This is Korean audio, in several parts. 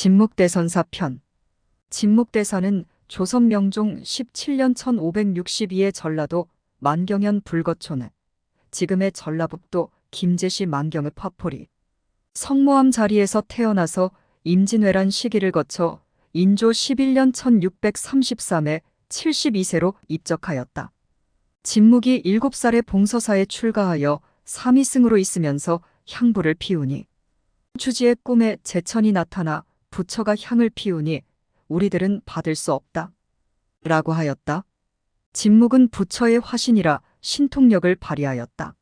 진묵대선 사편 진묵대사는 조선 명종 17년 1562의 전라도 만경현 불거촌에 지금의 전라북도 김제시 만경의 파포리 성모함 자리에서 태어나서 임진왜란 시기를 거쳐 인조 11년 1633에 72세로 입적하였다. 진묵이 7살에 봉서사에 출가하여 삼위승으로 있으면서 향부를 피우니 주지의 꿈에 제천이 나타나 부처가 향을 피우니 우리들은 받을 수 없다. 라고 하였다. 진묵은 부처의 화신이라 신통력을 발휘하였다.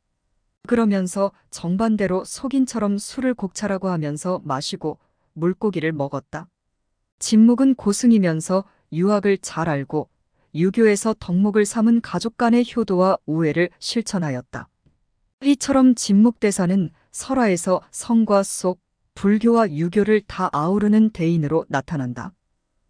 그러면서 정반대로 속인처럼 술을 곡차라고 하면서 마시고 물고기를 먹었다. 진묵은 고승이면서 유학을 잘 알고 유교에서 덕목을 삼은 가족 간의 효도와 우애를 실천하였다. 이처럼 진묵대사는 설화에서 성과 속 불교와 유교를 다 아우르는 대인으로 나타난다.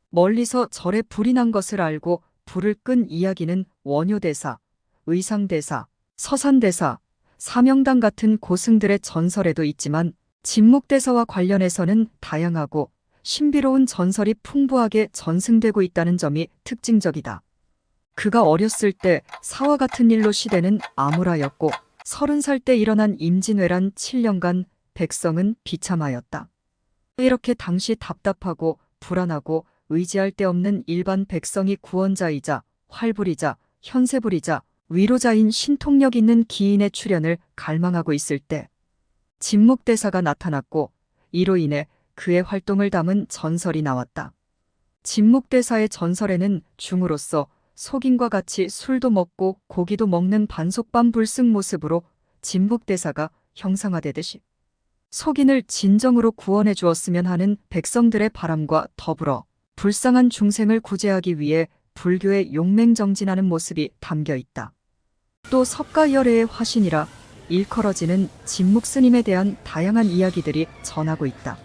멀리서 절에 불이 난 것을 알고 불을 끈 이야기는 원효대사, 의상대사, 서산대사, 사명당 같은 고승들의 전설에도 있지만 진묵대사와 관련해서는 다양하고 신비로운 전설이 풍부하게 전승되고 있다는 점이 특징적이다. 그가 어렸을 때 사와 같은 일로 시대는 암울하였고 서른 살 때 일어난 임진왜란 7년간 백성은 비참하였다. 이렇게 당시 답답하고 불안하고 의지할 데 없는 일반 백성이 구원자이자 활불이자 현세불이자 위로자인 신통력 있는 기인의 출현을 갈망하고 있을 때 진묵대사가 나타났고 이로 인해 그의 활동을 담은 전설이 나왔다. 진묵대사의 전설에는 중으로서 속인과 같이 술도 먹고 고기도 먹는 반속반 불승 모습으로 진묵대사가 형상화되듯이 속인을 진정으로 구원해 주었으면 하는 백성들의 바람과 더불어 불쌍한 중생을 구제하기 위해 불교의 용맹정진하는 모습이 담겨 있다. 또 석가열애의 화신이라 일컬어지는 진묵 스님에 대한 다양한 이야기들이 전하고 있다.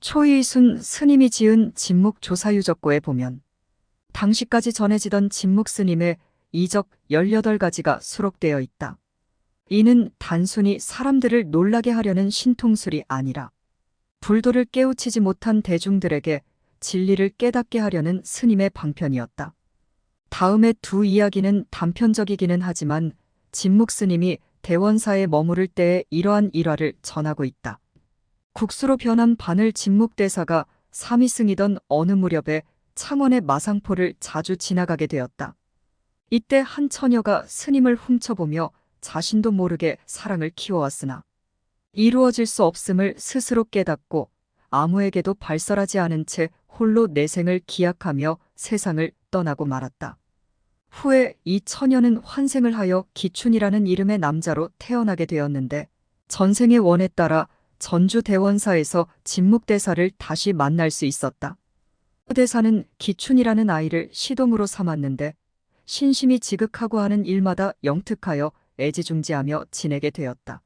초이순 스님이 지은 진묵 조사유적고에 보면 당시까지 전해지던 진묵 스님의 이적 18가지가 수록되어 있다. 이는 단순히 사람들을 놀라게 하려는 신통술이 아니라 불도를 깨우치지 못한 대중들에게 진리를 깨닫게 하려는 스님의 방편이었다. 다음의 두 이야기는 단편적이기는 하지만 진묵 스님이 대원사에 머무를 때의 이러한 일화를 전하고 있다. 국수로 변한 바늘 진묵대사가 삼위승이던 어느 무렵에 창원의 마상포를 자주 지나가게 되었다. 이때 한 처녀가 스님을 훔쳐보며 자신도 모르게 사랑을 키워왔으나 이루어질 수 없음을 스스로 깨닫고 아무에게도 발설하지 않은 채 홀로 내생을 기약하며 세상을 떠나고 말았다. 후에 이 처녀는 환생을 하여 기춘이라는 이름의 남자로 태어나게 되었는데 전생의 원에 따라 전주 대원사에서 진묵대사를 다시 만날 수 있었다. 대사는 기춘이라는 아이를 시동으로 삼았는데 신심이 지극하고 하는 일마다 영특하여 애지중지하며 지내게 되었다.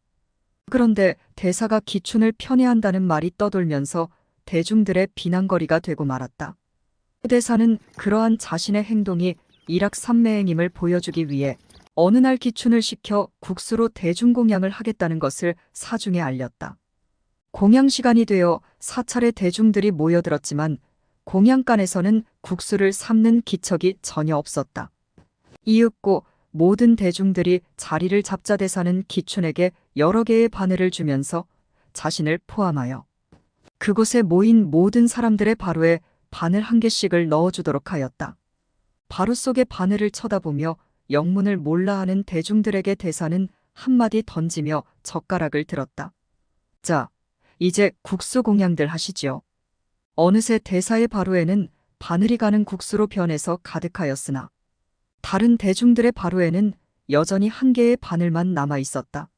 그런데 대사가 기춘을 편애한다는 말이 떠돌면서 대중들의 비난거리가 되고 말았다. 대사는 그러한 자신의 행동이 일확산매행임을 보여주기 위해 어느 날 기춘을 시켜 국수로 대중공양을 하겠다는 것을 사중에 알렸다. 공양 시간이 되어 사찰에 대중들이 모여들었지만 공양간에서는 국수를 삶는 기척이 전혀 없었다. 이윽고 모든 대중들이 자리를 잡자 대사는 기춘에게 여러 개의 바늘을 주면서 자신을 포함하여 그곳에 모인 모든 사람들의 바로에 바늘 한 개씩을 넣어주도록 하였다. 바로 속의 바늘을 쳐다보며 영문을 몰라 하는 대중들에게 대사는 한마디 던지며 젓가락을 들었다. 자, 이제 국수 공양들 하시지요. 어느새 대사의 바로에는 바늘이 가는 국수로 변해서 가득하였으나 다른 대중들의 바로에는 여전히 한 개의 바늘만 남아 있었다.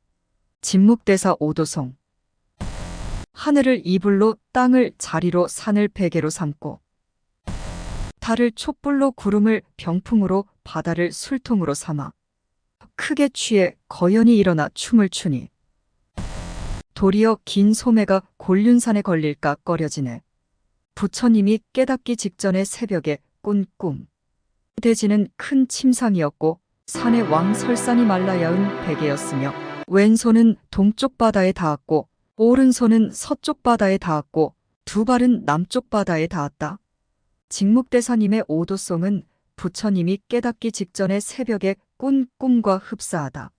진묵대사 오도송 하늘을 이불로 땅을 자리로 산을 베개로 삼고 달을 촛불로 구름을 병풍으로 바다를 술통으로 삼아 크게 취해 거연히 일어나 춤을 추니 도리어 긴 소매가 곤륜산에 걸릴까 꺼려지네. 부처님이 깨닫기 직전의 새벽에 꾼 꿈. 대지는 큰 침상이었고 산의 왕 설산이 말라 야은 베개였으며 왼손은 동쪽 바다에 닿았고 오른손은 서쪽 바다에 닿았고 두 발은 남쪽 바다에 닿았다. 직묵대사님의 오도송은 부처님이 깨닫기 직전의 새벽에 꾼 꿈과 흡사하다.